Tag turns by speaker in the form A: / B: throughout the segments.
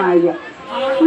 A: জয়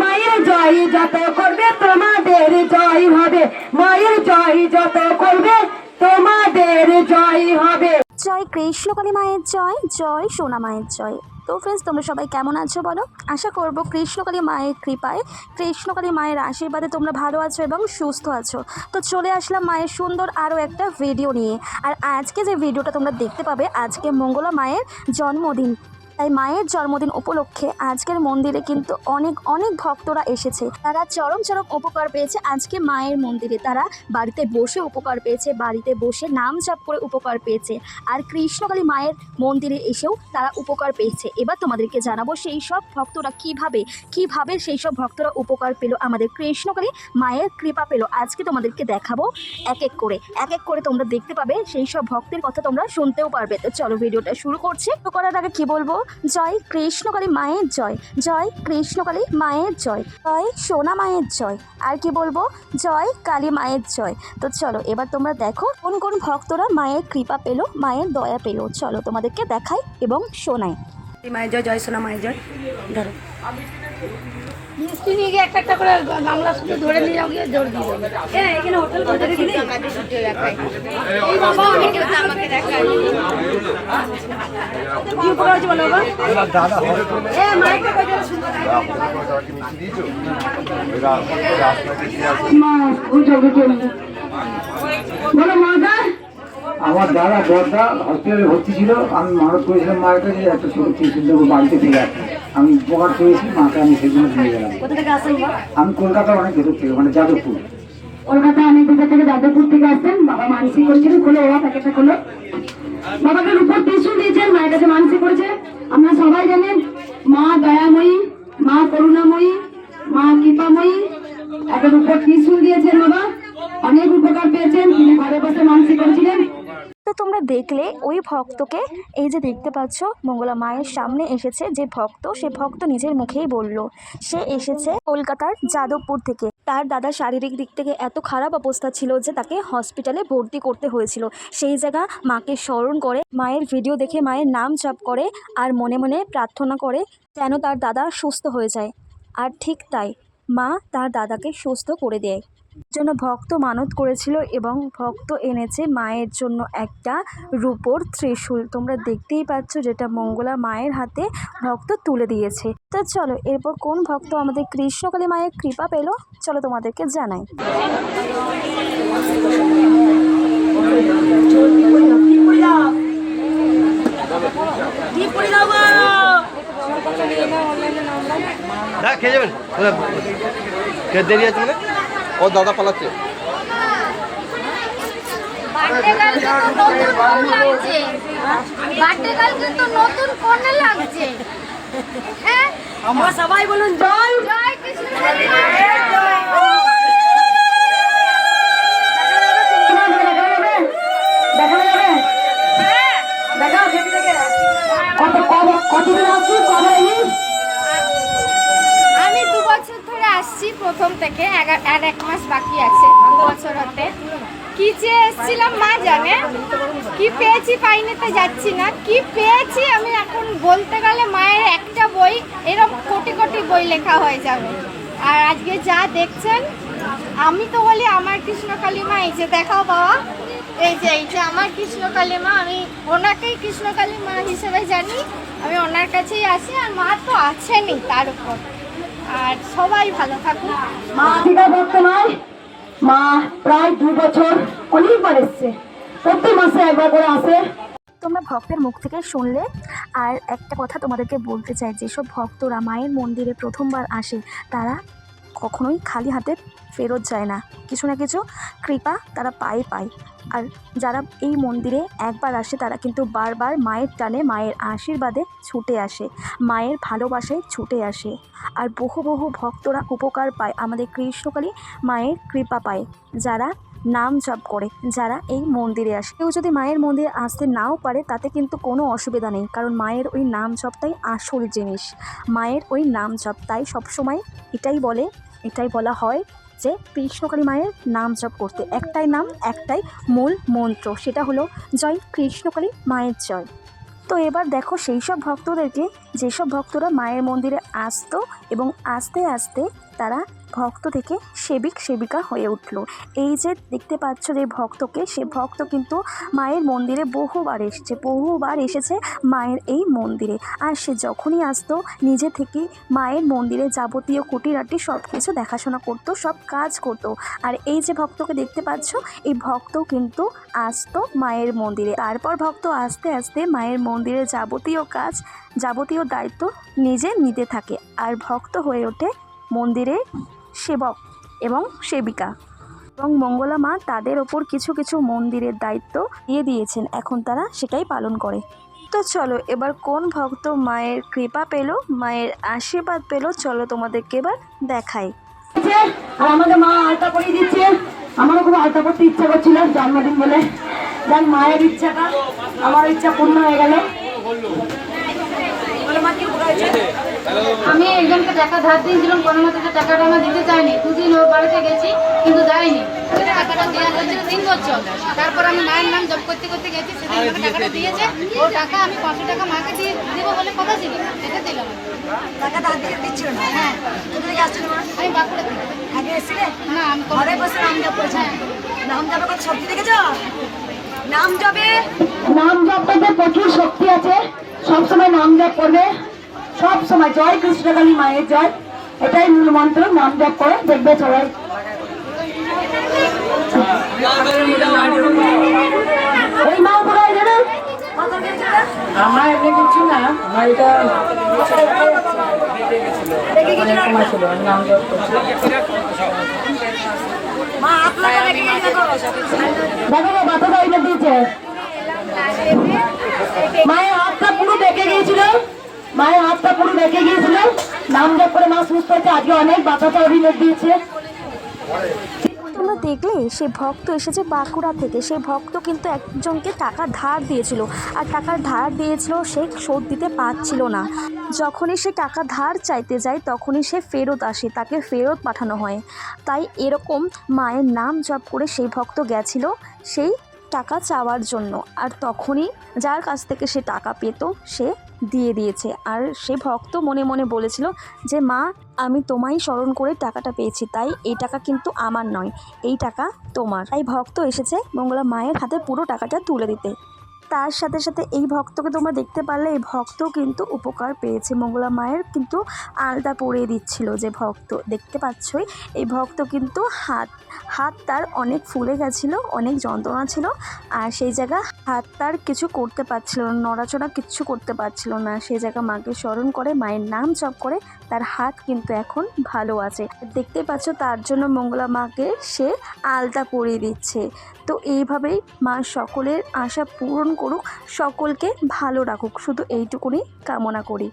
A: মায়ের জয় যত করবে, তোমাদের জয় হবে। মায়ের জয় যত করবে, তোমাদের জয় হবে।
B: জয় কৃষ্ণকালী মায়ের জয় জয় সোনা মায়ের জয়। তো ফ্রেন্ডস তোমরা সবাই কেমন আছো বলো? আশা করব কৃষ্ণকালী মায়ের কৃপায় কৃষ্ণকালী মায়ের আশীর্বাদে তোমরা ভালো আছো এবং সুস্থ আছো। তো চলে আসলাম মায়ের সুন্দর আরও একটা ভিডিও নিয়ে। আর আজকে যে ভিডিওটা তোমরা দেখতে পাবে, আজকে মঙ্গলা মায়ের জন্মদিন। তাই মায়ের জন্মদিন উপলক্ষে আজকের মন্দিরে কিন্তু অনেক অনেক ভক্তরা এসেছে। তারা চরম চরম উপকার পেয়েছে আজকে মায়ের মন্দিরে। তারা বাড়িতে বসে উপকার পেয়েছে, বাড়িতে বসে নাম জপ করে উপকার পেয়েছে। আর কৃষ্ণকালী মায়ের মন্দিরে এসেও তারা উপকার পেয়েছে। এবার তোমাদেরকে জানাব সেই সব ভক্তরা কীভাবে কীভাবে সেই সব ভক্তরা উপকার পেল, আমাদের কৃষ্ণকালী মায়ের কৃপা পেল। আজকে তোমাদেরকে দেখাবো এক এক করে। এক এক করে তোমরা দেখতে পাবে সেই সব ভক্তের কথা তোমরা শুনতেও পারবে। তো চলো ভিডিওটা শুরু করছি। করার আগে কি বলব? জয় কৃষ্ণকালী মায়ের জয় জয় কৃষ্ণকালী মায়ের জয় জয় সোনা মায়ের জয়। আর কি বলব? জয় কালী মায়ের জয়। তো চলো, এবার তোমরা দেখো কোন কোন ভক্তরা মায়ের কৃপা পেল, মায়ের দয়া পেল। চলো তোমাদেরকে দেখাই এবং শোনাই।
A: মায়ের জয় জয় সোনা মায়ের জয়। ধরো।
C: মিষ্টি নিয়ে গিয়ে একটা একটা করে গামলা শুধু ধরে নিয়ে যাও গিয়ে জোর দিয়ে
A: হ্যাঁ এখানে হোটেল বন্ধ রেখে দিই।
C: এই বাবা তো আমাকে দেখায়
A: কি হচ্ছে বলো বাবা? এ মাইকটা কই দিলে শুনব মা বুঝো বুঝো বলো মাদা
D: আমার দাদা বড়দা হসপিটালে ভর্তি ছিল। আমি মানত করেছিলাম মায়ের কাছে একটা ছোট টিউশন দেবো বাড়িতে ফিরে আসতে আমি উপকার পেয়েছি মাকে আমি সেজন্য দিয়ে গেলাম। আমি কলকাতার অনেক ভেতর থেকে মানে যাদবপুর।
A: কলকাতা অনেক দূর থেকে যাদবপুর থেকে আসছেন। বাবা মানসি করেছিলেন খোলো ওরা প্যাকেটটা খোলো। বাবাকে উপর ত্রিশূল দিয়েছেন মায়ের কাছে মানসি করেছে। আমরা সবাই জানেন মা দয়াময়ী মা করুণাময়ী মা কৃপাময়ী। একটা উপর ত্রিশূল দিয়েছেন বাবা। অনেক উপকার পেয়েছেন তিনি ঘরে বসে মানসি করেছিলেন।
B: তোমরা দেখলে ওই ভক্তকে, এই যে দেখতে পাচ্ছ, মঙ্গলা মায়ের সামনে এসেছে যে ভক্ত, সে ভক্ত নিজের মুখেই বলল, সে এসেছে কলকাতার যাদবপুর থেকে। তার দাদা শারীরিক দিক থেকে এত খারাপ অবস্থা ছিল যে তাকে হসপিটালে ভর্তি করতে হয়েছিল। সেই জায়গা মাকে স্মরণ করে, মায়ের ভিডিও দেখে মায়ের নাম জপ করে আর মনে মনে প্রার্থনা করে যেন তার দাদা সুস্থ হয়ে যায়। আর ঠিক তাই মা তার দাদাকে সুস্থ করে দেয়। জন্য ভক্ত মানত করেছিল এবং ভক্ত এনেছে মায়ের জন্য একটা রূপোর ত্রিশূল। তোমরা দেখতেই পাচ্ছ যেটা মঙ্গলা মায়ের হাতে ভক্ত তুলে দিয়েছে। তো চলো, এরপর কোন ভক্ত আমাদের কৃষ্ণকালী মায়ের কৃপা পেল? চলো তোমাদেরকে জানাই।
E: না খেয়ে যাবেন? কে দেরি আছে মানে? ও দাদা পালাচ্ছে।
C: হ্যাঁ?
A: আমরা সবাই বলুন জয়!
C: জয় কৃষ্ণ। মা জানে। কি পেয়েছি পাইনিতে যাচ্ছি না। কি পেয়েছি আমি এখন বলতে গেলে মায়ের একটা বই এরকম কোটি কোটি বই লেখা হয়ে যাবে। আর আজকে যা দেখছেন, আমি তো বলি আমার কৃষ্ণকালী মা এই যে দেখাও বাবা, এই যে এই যে আমার কৃষ্ণকালী মা আমি ওনাকেই কৃষ্ণকালী মা হিসেবে জানি। আমি ওনার কাছেই আসি, আর মা তো আছেনই তার উপর। আর সবাই ভালো থাকুন
A: মা নয় মা প্রায় দু বছর অনেকবার এসছে। প্রতি মাসে একবার করে আসে।
B: তোমরা ভক্তের মুখ থেকে শুনলে, আর একটা কথা তোমাদেরকে বলতে চাই, যেসব ভক্তরা মায়ের মন্দিরে প্রথমবার আসে, তারা কখনোই খালি হাতে ফেরত যায় না। কিছু না কিছু কৃপা তারা পায় পায়। আর যারা এই মন্দিরে একবার আসে, তারা কিন্তু বারবার মায়ের টানে মায়ের আশীর্বাদে ছুটে আসে, মায়ের ভালোবাসায় ছুটে আসে। আর বহু বহু ভক্তরা উপকার পায়, আমাদের কৃষ্ণকালী মায়ের কৃপা পায়। যারা নাম জপ করে, যারা এই মন্দিরে আসে। কেউ যদি মায়ের মন্দিরে আসতে নাও পারে, তাতে কিন্তু কোনো অসুবিধা নেই, কারণ মায়ের ওই নাম জপটাই আসল জিনিস। মায়ের ওই নাম জপ, তাই সবসময় এটাই বলে এটাই বলা হয় যে কৃষ্ণকালী মায়ের নাম জপ করতে। একটাই নাম, একটাই মূল মন্ত্র, সেটা হলো জয় কৃষ্ণকালী মায়ের জয়। তো এবার দেখো সেই সব ভক্তদেরকে, যেসব ভক্তরা মায়ের মন্দিরে আসতো এবং আস্তে আস্তে তারা ভক্ত থেকে সেবিক, সেবিকা হয়ে উঠল। এই যে দেখতে পাচ্ছ যে ভক্তকে, সে ভক্ত কিন্তু মায়ের মন্দিরে বহুবার এসেছে বহুবার এসেছে মায়ের এই মন্দিরে। আর সে যখনই আসতো, নিজে থেকে মায়ের মন্দিরে যাবতীয় কুটিরাটি সব কিছু দেখাশোনা করতো, সব কাজ করতো। আর এই যে ভক্তকে দেখতে পাচ্ছ, এই ভক্ত কিন্তু আসতো মায়ের মন্দিরে। তারপর ভক্ত আস্তে আস্তে মায়ের মন্দিরে যাবতীয় কাজ, যাবতীয় দায়িত্ব নিজে নিতে থাকে। আর ভক্ত হয়ে ওঠে মন্দিরে সেবক এবং সেবিকা এবং মঙ্গলা মা তাদের ওপর কিছু কিছু মন্দিরের দায়িত্ব দিয়ে দিয়েছেন। এখন তারা সেটাই পালন করে। তো চলো এবার কোন ভক্ত মায়ের কৃপা পেল মায়ের আশীর্বাদ পেল চলো তোমাদেরকে এবার দেখাই।
A: আর আমাকে মা আলতা পরিয়ে দিচ্ছে। আমারও খুব আলতা করতে ইচ্ছা করছিল জন্মদিন বলে। যাক মায়ের ইচ্ছাটা আমার ইচ্ছা পূর্ণ হয়ে গেল।
F: আমি একজনকে টাকা ধার দিয়েছিলাম কোনো মতে টাকাটা আমার দিতে চাইনি। দুদিন ওর বাড়িতে গেছি কিন্তু দেয়নি টাকাটা দেওয়া হয়েছিল তিন বছর। তারপর আমি মায়ের নাম জব করতে করতে গেছি সেদিন আমাকে টাকাটা দিয়েছে। ও টাকা আমি পাঁচশো টাকা মাকে দিয়ে দেবো বলে কথা ছিল এটা দিলাম
G: টাকা ধার দিতে দিচ্ছিল না?
F: হ্যাঁ। আমি বাঁকুড়া থেকে।
G: আগে এসেছিলে?
F: না আমি
G: ঘরে বসে নাম জপ করেছে। নাম কথা দেখেছ? নাম জপে?
A: নাম জপ করতে প্রচুর শক্তি আছে সবসময় নাম জপ করবে। সব সময় জয় কৃষ্ণকালী মায়ের জয় এটাই মূল মন্ত্র নাম জপ করে দেখবে সবাই দিয়েছে মায়ের গিয়েছিল মায়ের হাতটা পুরো বেঁকে গিয়েছিল নাম জপ করে মা সুস্থ হয়েছে। আজকে অনেক বাতাসা অভিযোগ দিয়েছে।
B: তোমরা দেখলে সে ভক্ত এসেছে বাঁকুড়া থেকে। সেই ভক্ত কিন্তু একজনকে টাকা ধার দিয়েছিল। আর টাকার ধার দিয়েছিল সে শোধ দিতে পারছিল না। যখনই সে টাকা ধার চাইতে যায়, তখনই সে ফেরত আসে। তাকে ফেরত পাঠানো হয়। তাই এরকম মায়ের নাম জপ করে সেই ভক্ত গেছিল সেই টাকা চাওয়ার জন্য। আর তখনই যার কাছ থেকে সে টাকা পেত, সে দিয়ে দিয়েছে। আর সে ভক্ত মনে মনে বলেছিল যে, মা, আমি তোমায় স্মরণ করে টাকাটা পেয়েছি, তাই এই টাকা কিন্তু আমার নয়, এই টাকা তোমার। তাই ভক্ত এসেছে মঙ্গলা মায়ের হাতে পুরো টাকাটা তুলে দিতে। তার সাথে সাথে এই ভক্তকে তোমরা দেখতে পারলে, এই ভক্ত কিন্তু উপকার পেয়েছে। মঙ্গলা মায়ের কিন্তু আলতা পরিয়ে দিচ্ছিল যে ভক্ত, দেখতে পাচ্ছই? এই ভক্ত কিন্তু হাত হাত তার অনেক ফুলে গেছিল, অনেক যন্ত্রণা ছিল আর সেই জায়গা হাত তার কিছু করতে পারছিল না, নড়াচড়া কিচ্ছু করতে পারছিল না। সেই জায়গা মাকে স্মরণ করে, মায়ের নাম জপ করে তার হাত কিন্তু এখন ভালো আছে। দেখতে পাচ্ছ তার জন্য মঙ্গলা মাকে সে আলতা পরিয়ে দিচ্ছে। তো এইভাবেই মা সকলের আশা পূরণ করুক, সকলকে ভালো রাখুক। শুধু এইটুকুনি কামনা করি।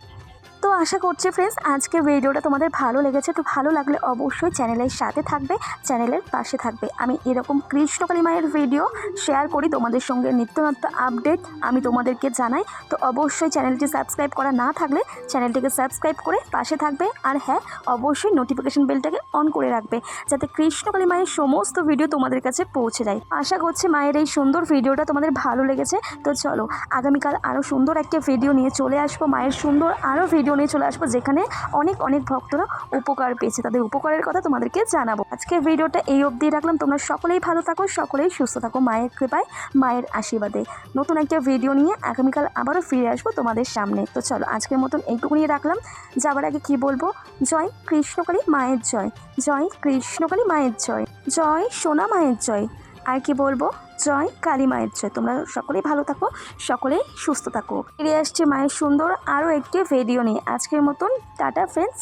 B: আশা করছি ফ্রেন্ডস আজকে ভিডিওটা তোমাদের ভালো লেগেছে, তো ভালো লাগলে অবশ্যই চ্যানেলের সাথে থাকবে চ্যানেলের পাশে থাকবে। আমি এরকম কৃষ্ণকালী মায়ের ভিডিও শেয়ার করি, তোমাদের সঙ্গে নিত্য নত্য আপডেট আমি তোমাদেরকে জানাই। তো অবশ্যই চ্যানেলটি সাবস্ক্রাইব করা না থাকলে চ্যানেলটিকে সাবস্ক্রাইব করে পাশে থাকবে। আর হ্যাঁ অবশ্যই নোটিফিকেশন বেলটাকে অন করে রাখবে, যাতে কৃষ্ণকালী মায়ের সমস্ত ভিডিও তোমাদের কাছে পৌঁছে যায়। আশা করছি মায়ের এই সুন্দর ভিডিওটা তোমাদের ভালো লেগেছে। তো চলো, আগামীকাল আরও সুন্দর একটা ভিডিও নিয়ে চলে আসব। মায়ের সুন্দর আরও ভিডিও নিয়ে চলে আসব, যেখানে অনেক অনেক ভক্তরা উপকার পেয়েছে। তাদের উপকারের কথা তোমাদেরকে জানাব। আজকে ভিডিওটা এই অবধি রাখলাম। তোমরা সকলেই ভালো থাকো, সকলেই সুস্থ থাকো। মায়ের কৃপায়, মায়ের আশীর্বাদে। নতুন একটা ভিডিও নিয়ে আগামীকাল আবারও ফিরে আসব তোমাদের সামনে। তো চলো, আজকের মতন এইটুকুনি রাখলাম। যাবার আগে কি বলব? জয় কৃষ্ণকালী, মায়ের জয়। জয় কৃষ্ণকালী, মায়ের জয়। জয় সোনা, মায়ের জয়। আর কি বলব? জয় কালী মায়ের জয়। তোমরা সকলেই ভালো থাকো, সকলেই সুস্থ থাকো। ফিরে আসছে মায়ের সুন্দর আরও একটি ভিডিও নিয়ে। আজকের মতন, টাটা ফ্রেন্ডস